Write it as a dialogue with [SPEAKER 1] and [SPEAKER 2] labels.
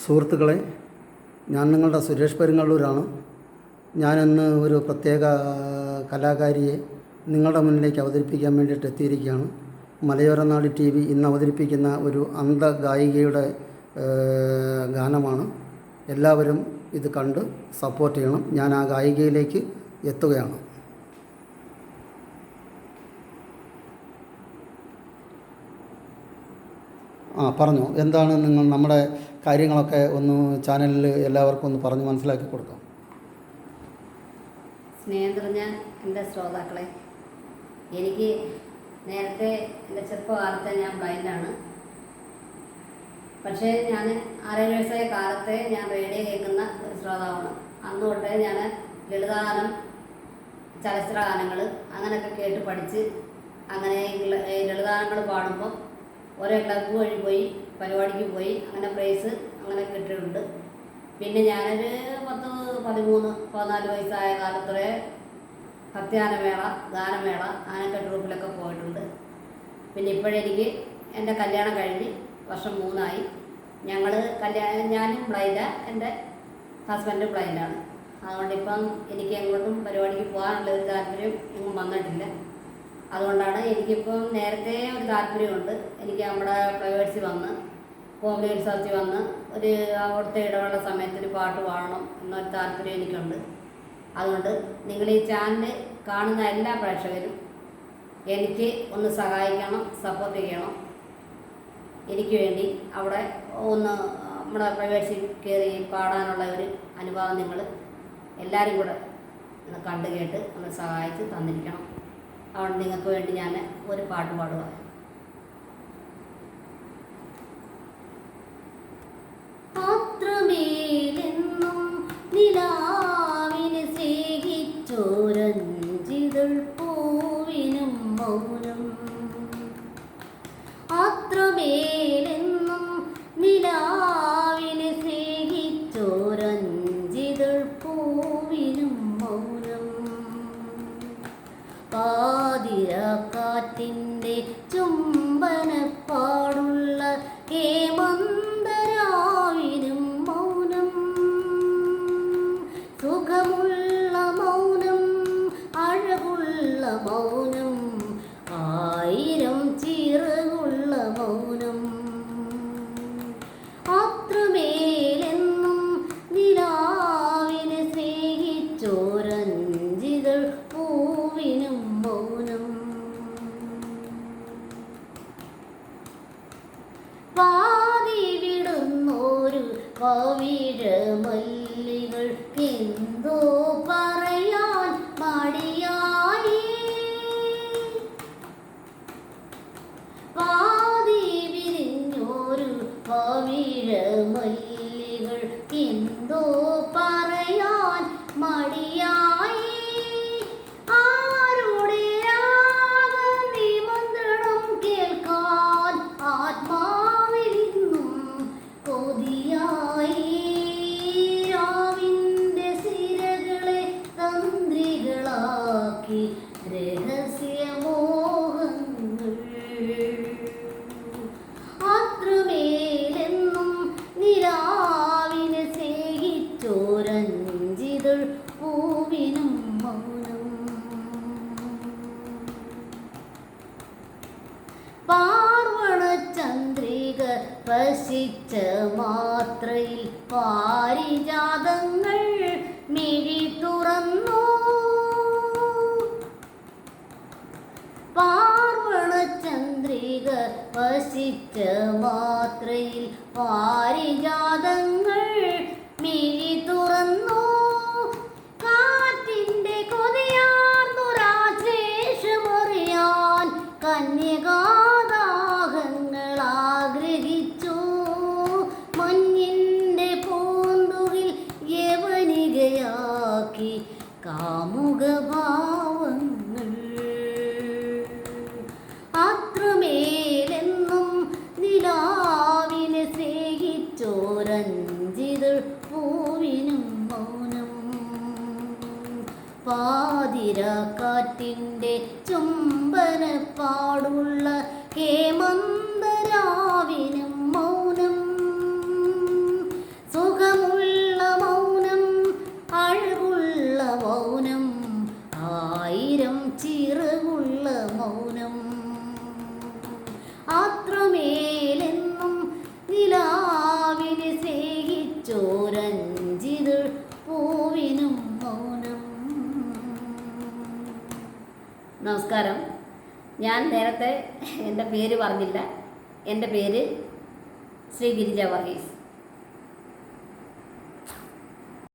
[SPEAKER 1] സുഹൃത്തുക്കളെ ഞാൻ നിങ്ങളുടെ സുരേഷ് പെരുങ്ങള്ളൂരാണ് ഞാനിന്ന് ഒരു പ്രത്യേക കലാകാരിയെ നിങ്ങളുടെ മുന്നിലേക്ക് അവതരിപ്പിക്കാൻ വേണ്ടിയിട്ട് എത്തിയിരിക്കുകയാണ്. മലയോരനാട് ടി വി ഇന്ന് അവതരിപ്പിക്കുന്ന ഒരു അന്ധ ഗായികയുടെ ഗാനമാണ്. എല്ലാവരും ഇത് കണ്ട് സപ്പോർട്ട് ചെയ്യണം. ഞാൻ ആ ഗായികയിലേക്ക് എത്തുകയാണ്. ആ പറഞ്ഞു. എന്താണ് നിങ്ങൾ നമ്മുടെ കാര്യങ്ങളൊക്കെ ഒന്ന് ചാനലിൽ എല്ലാവർക്കും ഒന്ന് പറഞ്ഞ് മനസ്സിലാക്കി കൊടുക്കാം
[SPEAKER 2] സ്നേഹം നിറഞ്ഞ എന്റെ ശ്രോതാക്കളെ എനിക്ക് നേരത്തെ എന്റെ ചെറുപ്പകാലത്തെ ഞാൻ ബ്ലൈൻഡാണ്. പക്ഷേ ഞാൻ ആറേഴ് വയസ്സായ കാലത്തെ ഞാൻ റേഡിയോ കേൾക്കുന്ന ഒരു ശ്രോതാവാണ്. അന്ന് തൊട്ടേ ഞാൻ ലളിതഗാനം ചലച്ചിത്ര ഗാനങ്ങൾ അങ്ങനെയൊക്കെ കേട്ട് പഠിച്ച് അങ്ങനെ ലളിതാനങ്ങൾ പാടുമ്പോൾ ഓരോ ക്ലബ്ബ് വഴി പോയി പരിപാടിക്ക് പോയി അങ്ങനെ പ്രൈസ് അങ്ങനെ കിട്ടിയിട്ടുണ്ട്. പിന്നെ ഞാനൊരു പത്ത് പതിമൂന്ന് പതിനാല് വയസ്സായ കാലത്തുവരെ ഭക്തിഗാനമേള ഗാനമേള അങ്ങനത്തെ ട്രൂപ്പിലൊക്കെ പോയിട്ടുണ്ട്. പിന്നെ ഇപ്പോഴെനിക്ക് എന്റെ കല്യാണം കഴിഞ്ഞ് വർഷം മൂന്നായി. ഞങ്ങൾ കല്യാണം ഞാനും ബ്ലൈൻഡാ എന്റെ ഹസ്ബൻഡ് ബ്ലൈൻഡാണ് അതുകൊണ്ട് ഇപ്പം എനിക്ക് എങ്ങോട്ടും പരിപാടിക്ക് പോകാനുള്ള ഒരു താല്പര്യം എങ്ങും വന്നിട്ടില്ല. അതുകൊണ്ടാണ് എനിക്കിപ്പം നേരത്തെ ഒരു താല്പര്യമുണ്ട്. എനിക്ക് നമ്മുടെ ഫ്ലവേഴ്സിൽ വന്ന് കോമഡി ഉത്സവത്തിൽ വന്ന് ഒരു അവിടുത്തെ ഇടവേള സമയത്ത് ഒരു പാട്ട് പാടണം എന്നൊരു താല്പര്യം എനിക്കുണ്ട്. അതുകൊണ്ട് നിങ്ങൾ ഈ ചാനൽ കാണുന്ന എല്ലാ പ്രേക്ഷകരും എനിക്ക് ഒന്ന് സഹായിക്കണം സപ്പോർട്ട് ചെയ്യണം. എനിക്ക് വേണ്ടി അവിടെ ഒന്ന് നമ്മുടെ പ്രൈവറ്റ്സിൽ കയറി പാടാനുള്ള ഒരു അനുഭവം നിങ്ങൾ എല്ലാവരും കൂടെ കണ്ടു കേട്ട് ഒന്ന് സഹായിച്ച് തന്നിരിക്കണം. അതുകൊണ്ട് നിങ്ങൾക്ക് വേണ്ടി ഞാൻ ഒരു പാട്ട് പാടുക ചുംബനപ്പാടുള്ള പാതി വിടുന്നോരു പവിഴമല്ലികൾക്കെന്തോ പറയാൻ മടിയായി. പാതി വിരിഞ്ഞോരു പവിഴമല്ലികൾക്കെന്തോ പറയാൻ രഹസ്യമോഹങ്ങൾ. പൂവിനും മൗനം. പാർവണചന്ദ്രിക വസിച്ച മാത്രയിൽ പാരിജാതങ്ങൾ മിഴി തുറന്നു പാർവണ ചന്ദ്രിക വസിച്ച മാത്രയിൽ പാരിജാതങ്ങൾ മിഴി തുറന്നു. കാറ്റിന്റെ കൊതിയാർന്നൊരാശേഷമറിയാൻ കന്യകാദാഹങ്ങൾ ആഗ്രഹിച്ചു. മഞ്ഞിന്റെ പൂന്തുകിൽ യവനികയാക്കി കാമുകഭാവങ്ങൾ പാതിരക്കാറ്റിന്റെ ചുംബനപ്പാടുള്ള ഹേമന്തരാവിനും
[SPEAKER 3] നമസ്കാരം. ഞാൻ നേരത്തെ എന്റെ പേര് പറഞ്ഞില്ല. എന്റെ പേര് ശ്രീ ഗിരിജ വർഗീസ്